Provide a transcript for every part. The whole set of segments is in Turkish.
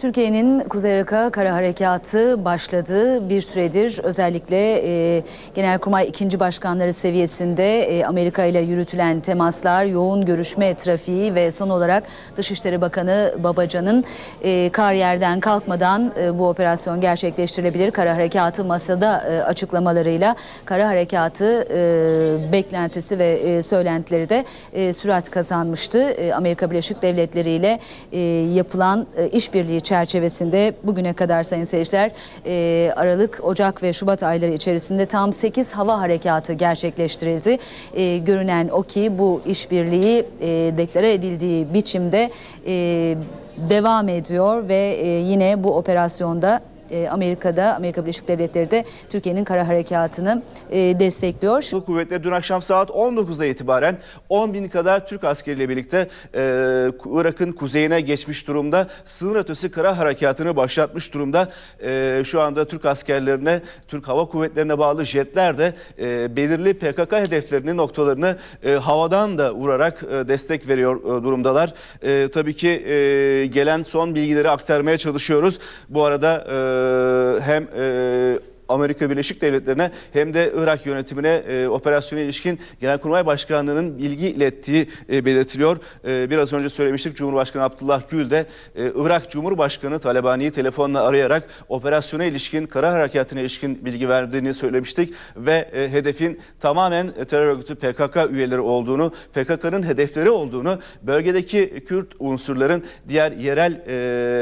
Türkiye'nin Kuzey Irak'a kara harekatı başladı. Bir süredir özellikle e, Genelkurmay ikinci başkanları seviyesinde e, Amerika ile yürütülen temaslar, yoğun görüşme trafiği ve son olarak Dışişleri Bakanı Babacan'ın e, kar yerden kalkmadan e, bu operasyon gerçekleştirilebilir. Kara harekatı masada e, açıklamalarıyla kara harekatı e, beklentisi ve e, söylentileri de e, sürat kazanmıştı. E, Amerika Birleşik Devletleri ile e, yapılan e, işbirliği çerçevesinde bugüne kadar sayın seyirciler e, Aralık, Ocak ve Şubat ayları içerisinde tam 8 hava harekatı gerçekleştirildi. E, görünen o ki bu işbirliği e, deklare edildiği biçimde e, devam ediyor ve e, yine bu operasyonda e, Amerika'da, Amerika Birleşik Devletleri de Türkiye'nin kara harekatını e, destekliyor. Silahlı Kuvvetleri dün akşam saat 19'da itibaren 10 bin kadar Türk askeriyle birlikte e, Irak'ın kuzeyine geçmiş durumda. Sınır ötesi kara harekatını başlatmış durumda. Şu anda Türk askerlerine, Türk Hava Kuvvetleri'ne bağlı jetler de belirli PKK hedeflerini, noktalarını havadan da vurarak destek veriyor durumdalar. Tabii ki gelen son bilgileri aktarmaya çalışıyoruz. Bu arada hem e, Amerika Birleşik Devletleri'ne hem de Irak yönetimine e, operasyona ilişkin Genelkurmay Başkanlığı'nın bilgi ilettiği e, belirtiliyor. E, biraz önce söylemiştik Cumhurbaşkanı Abdullah Gül de e, Irak Cumhurbaşkanı Talabani'yi telefonla arayarak operasyona ilişkin, kara harekatına ilişkin bilgi verdiğini söylemiştik ve e, hedefin tamamen terör örgütü PKK üyeleri olduğunu, PKK'nın hedefleri olduğunu, bölgedeki Kürt unsurların diğer yerel e,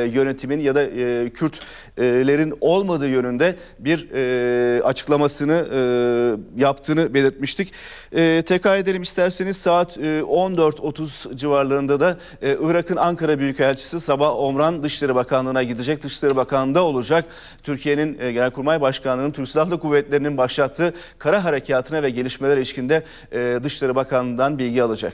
yönetimin ya da e, Kürtlerin olmadığı yönünde bir e, açıklamasını e, yaptığını belirtmiştik. E, tekrar edelim isterseniz saat e, 14.30 civarlarında da e, Irak'ın Ankara Büyükelçisi Sabah Omran Dışişleri Bakanlığı'na gidecek. Dışişleri Bakanlığı'nda olacak. Türkiye'nin e, Genelkurmay Başkanlığı'nın Türk Silahlı Kuvvetleri'nin başlattığı kara harekatına ve gelişmeler ilişkinde e, Dışişleri Bakanlığı'ndan bilgi alacak.